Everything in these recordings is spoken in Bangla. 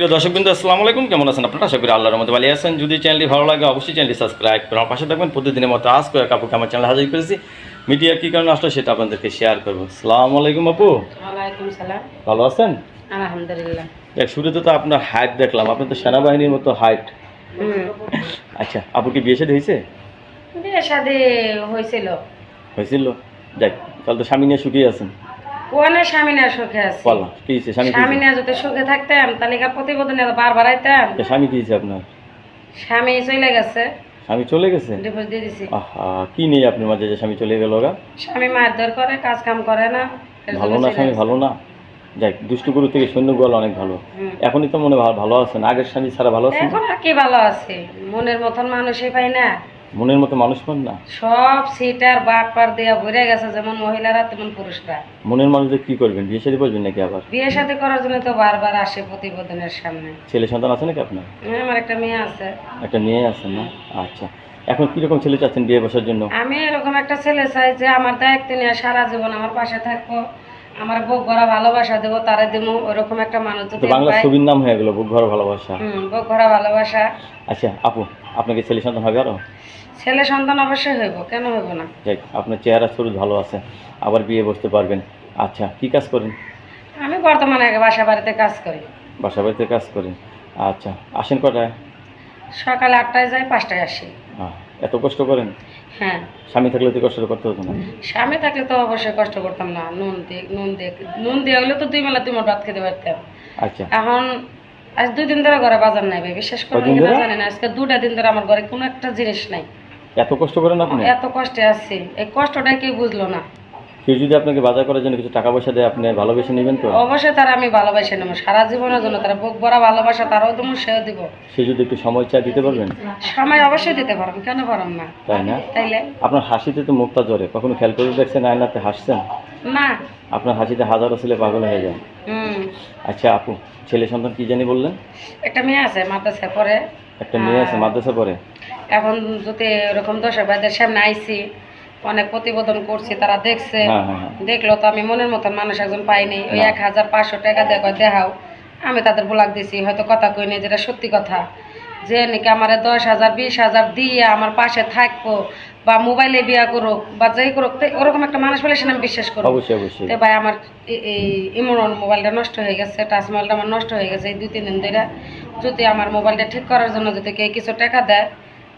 প্রিয় দর্শক বিন্দু আসসালামু আলাইকুম। কেমন আছেন আপনারা? আশা করি আল্লাহর মতো ভালো আছেন। যদি চ্যানেলটি ভালো লাগে অবশ্যই চ্যানেলটি সাবস্ক্রাইব করে আমার পাশে থাকবেন। প্রতিদিনের মতো আজ করে কাপুকে আমার চ্যানেল হাজির করেছি। মিডিয়া কী কারণে আসলো সেটা আপনাদেরকে শেয়ার করব। সালামু আলাইকুম আপু। সালাম। ভালো আছেন? আলহামদুলিল্লাহ। দেখ শুরুতে তো আপনার হাইট দেখলাম। আপনি তো সেনাবাহিনীর মতো হাইট আচ্ছা আপু কি বিয়ে শাদী হয়েছে? বিয়ে শাদি হয়েছিল। হয়েছিল? দেখ তাহলে তো স্বামী নিয়ে সুখী আছেন। কোয়ানে স্বামী না সুখে আছে। কি হয়েছে? স্বামী যদি সুখে থাকতাম তাহলে প্রতিবেদনে বারবার আইতাম স্বামী কি হয়েছে আপনার? স্বামী চলে গেছে। স্বামী চলে গেছে? ডিভোর্স দিয়ে দিছি। আহা কি নেই আপনার মাঝে যে স্বামী চলে গেল গা স্বামী মারধর করে কাজ কাম করে না ভালো না স্বামী ভালো না? যাক দুষ্টগুরু থেকে সৈন্য গোয়াল অনেক ভালো। এখনই তো মনে হয় ভালো আছেন আগের স্বামী ছাড়া ভালো এখন আর কি ভালো আছে? মনের মতন মানুষই পাই না। মনের মতো মানুষ পান না? সব সিটার বাট পার দিয়া ভরে গেছে যেমন মহিলারা তেমন পুরুষরা। মনের মানুষদের কি করবেন? বিয়ে শাদী করবেন নাকি আবার? বিয়ে শাদী করার জন্য তো বারবার আসে প্রতিবেদনের সামনে। ছেলে সন্তান আছে নাকি আপনার? হ্যাঁ, আমার একটা মেয়ে আছে। একটা মেয়ে আছেন না? আচ্ছা। এখন কীরকম ছেলে চাচ্ছেন বিয়ে বসার জন্য? আমি এরকম একটা ছেলে চাই যে আমার দায়িত্ব নিয়ে সারা জীবন আমার পাশে থাকব আমার বুক ভরা ভালোবাসা দেবো তারে দেবো ওরকম একটা মানুষ বাংলা ছবির নাম হয়ে গেল বুক ভরা ভালোবাসা। হুম বুক ভরা ভালোবাসা। আচ্ছা আপু আপনাকে ছেলে সন্তান হবে আরও? ছেলে সন্তান অবশ্যই হইব কেন হইব না? যাক আপনার চেহারা শুরু ভালো আছে আবার বিয়ে বসতে পারবেন। আচ্ছা কি কাজ করেন? আমি বর্তমানে আগে বাসা বাড়িতে কাজ করি। বাসা বাড়িতে কাজ করেন। আচ্ছা আসেন কটায়? সকালে আটটায় যাই পাঁচটায় আসি। এত কষ্ট করেন? হ্যাঁ। স্বামী থাকলে তো কষ্ট করতে হতো না। স্বামী থাকলে তো অবশ্যই কষ্ট করতাম না। নুন দিয়ে নুন দিয়ে নুন দিয়ে হলে তো দুই বেলা দুই মোট ভাত খেতে পারতাম। আচ্ছা। এখন আজ দুই দিন ধরে ঘরে বাজার নাই ভাই বিশ্বাস করবেন কদিন কিনা ধরে? জানি আজকে দুটা দিন ধরে আমার ঘরে কোনো একটা জিনিস নাই। এত কষ্ট করেন আপনি? এত কষ্টে আছি। এই কষ্টটা কেউ বুঝলো না। কেউ যদি আপনাকে বাজার করার জন্য কিছু টাকা পয়সা দেয় আপনি ভালোবেসে নেবেন তো? অবশ্যই তারা আমি ভালোবাসি নেব। সারা জীবনের জন্য তারা বুক ভরা ভালোবাসা তারাও দেবো সেও দিব। সে যদি একটু সময় চায় দিতে পারবেন? সময় অবশ্যই দিতে পারব কেন পারম না? তাই না? তাইলে? আপনার হাসিতে তো মুক্তা জ্বরে। কখনো খেয়াল করে দেখছেন আয়নাতে হাসছেন? না। আপনার হাসিতে হাজারো ছেলে পাগল হয়ে যায়। আচ্ছা আপু ছেলে সন্তান কি জানি বললেন? একটা মেয়ে আছে মাদ্রাসা একটা মেয়ে আছে মাদ্রাসা পড়ে? এখন যদি এরকম সামনে আইছি অনেক প্রতিবেদন করছি তারা দেখছে। হ্যাঁ হ্যাঁ হ্যাঁ। দেখল তো আমি মনের মতন মানুষ একজন পাইনি। ওই এক হাজার পাঁচশো টাকা কয় দেখাও আমি তাদের ব্লগ দিছি হয়তো কথা কইনি যেটা সত্যি কথা। যে নাকি আমার দশ হাজার বিশ হাজার দিয়ে আমার পাশে থাকব বা মোবাইলে বিয়া করুক বা যাই করুক ওরকম একটা মানুষ বলে সেটা আমি বিশ্বাস করব অবশ্যই অবশ্যই। তো ভাই আমার এই ইমরান মোবাইলটা নষ্ট হয়ে গেছে টাচ মোবাইলটা আমার নষ্ট হয়ে গেছে এই দুই তিন দিন ধরে যদি আমার মোবাইলটা ঠিক করার জন্য যদি কেউ কিছু টাকা দেয়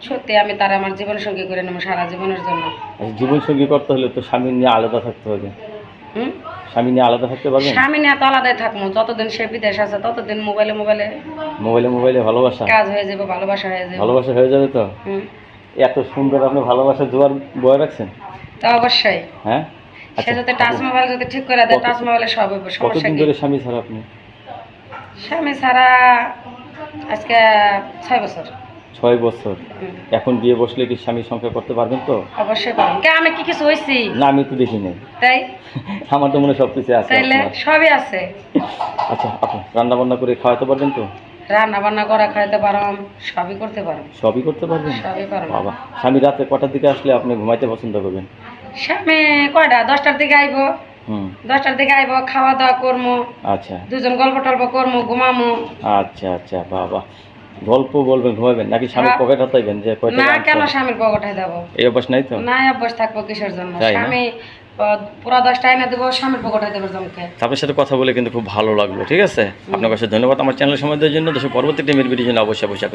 সত্যি আমি তার আমার জীবন সঙ্গী করে নেব সারা জীবনের জন্য। আচ্ছা, জীবন সঙ্গী করতে হলে তো স্বামী নিয়ে আলাদা থাকতে হবে। হুম? স্বামী নিয়ে আলাদা থাকতে পারবেন? স্বামী নিয়ে তো আলাদাই থাকব যতদিন সে বিদেশ আছে ততদিন মোবাইলে মোবাইলে মোবাইলে মোবাইলে ভালোবাসা? কাজ হয়ে যাবে ভালোবাসা হয়ে যাবে। ভালোবাসা হয়ে যাবে তো? হুম। এত সুন্দর আপনি ভালোবাসা জোয়ার বয়ে রাখছেন? তো অবশ্যই। হ্যাঁ? সে আচ্ছা যদি টাচ মোবাইল যদি ঠিক করে দেয় টাচ মোবাইলে সব সমস্যা কতদিন ধরে স্বামী ছাড়া আপনি? স্বামী ছাড়া আজকে ছয় বছর। ছয় বছর। এখন বিয়ে বসলে কি স্বামী সংসার করতে পারবেন তো? অবশ্যই পারব। কে আমি কি কিছু হয়েছি না আমি তো দেখি নাই। তাই? আমার তো মনে সব কিছু আছে তাইলে সবই আছে। আচ্ছা আপু রান্না বান্না করে খাওয়াতে পারবেন তো? রান্না বান্না করা খাইতে পারম সবই করতে পারো সবই করতে পারবেন? সবই পারো বাবা স্বামী রাতে কটার দিকে আসলে আপনি ঘুমাইতে পছন্দ করবেন? স্বামী কয়টা? দশটার দিকে আইব। দশটার দিকে আইব খাওয়া দাওয়া করব আচ্ছা। দুজন গল্প টল্প করব ঘুমামো। আচ্ছা আচ্ছা বাবা। গল্প বলবেন ঘুমাবেন নাকি স্বামীর হ্যাঁ। পকেট হাতাইবেন যে না কেন স্বামীর পকেটে দেবো এই অভ্যাস নাই তো? না অভ্যাস থাকব কিসের জন্য? স্বামী পুরা দশটা এনে দেবো স্বামীর পকেটে দেবো তোমাকে আপনার সাথে কথা বলে কিন্তু খুব ভালো লাগল ঠিক আছে? আপনার কাছে ধন্যবাদ। আমার চ্যানেল সময় দেওয়ার জন্য দেশের পরবর্তী টিমের ভিডিও জন্য অবশ্যই অবশ্যই